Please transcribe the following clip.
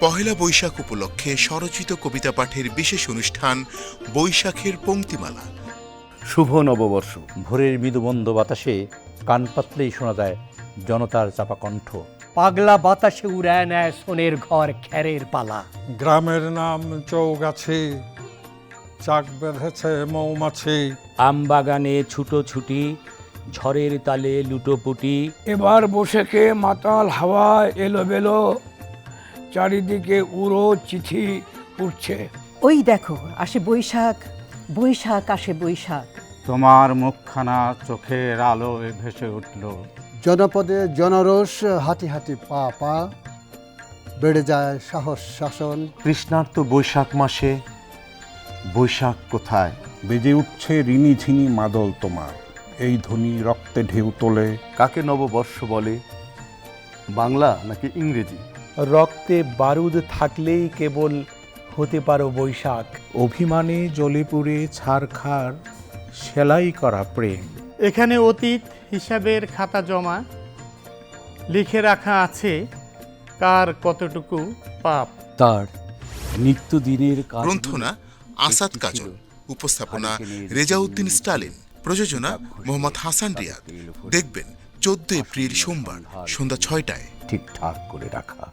পহেলা বৈশাখ উপলক্ষে স্বরচিত কবিতা পাঠের বিশেষ অনুষ্ঠান বৈশাখের পংক্তিমালা শুভ নববর্ষ। ভোরের মৃদুবন্ধ বাতাসে কান পাতলেই শোনা যায় জনতার চাপা কণ্ঠ। পাগলা বাতাসে উড়ায় নেয় সোনের ঘর খ্যারের পালা। গ্রামের নাম চৌগাছি চাক বেঁধেছে মৌমাছি। আমবাগানে ছুটোছুটি ঝড়ের তালে লুটোপুটি। এবার বসেকে মাতাল হাওয়া এলোবেলো। চারিদিকে উড়ো চিঠি উঠছে। ওই দেখো আসে বৈশাখ বৈশাখ আসে বৈশাখ। তোমার মুখখানা চোখের আলো ভেসে উঠল। জনপদে জনরস হাঁটি হাঁটি পা পা বেড়ে যায় সাহস শাসন। তৃষ্ণার্ত বৈশাখ মাসে বৈশাখ কোথায়? বেজে উঠছে ঋণি ঝিনি মাদল তোমার। এই ধ্বনি রক্তে ঢেউ তোলে। কাকে নববর্ষ বলে? বাংলা নাকি ইংরেজি? রক্তে বারুদ থাকলেই কেবল হতে পারো বৈশাখ। অভিমানে জলে পুড়ে ছারখার সেলাই করা প্রেম। এখানে অতীত হিসাবের খাতা জমা লিখে রাখা আছে কার কতটুকু পাপ। তার নিত্যদিনের গ্রন্থনা আসাদ কাজল উপস্থাপনা রেজাউদ্দিন স্টালিন প্রযোজনা মোহাম্মদ হাসান রিয়াদ। দেখবেন চোদ্দ এপ্রিল সোমবার সন্ধ্যা ছয়টায়। ঠিকঠাক করে রাখা।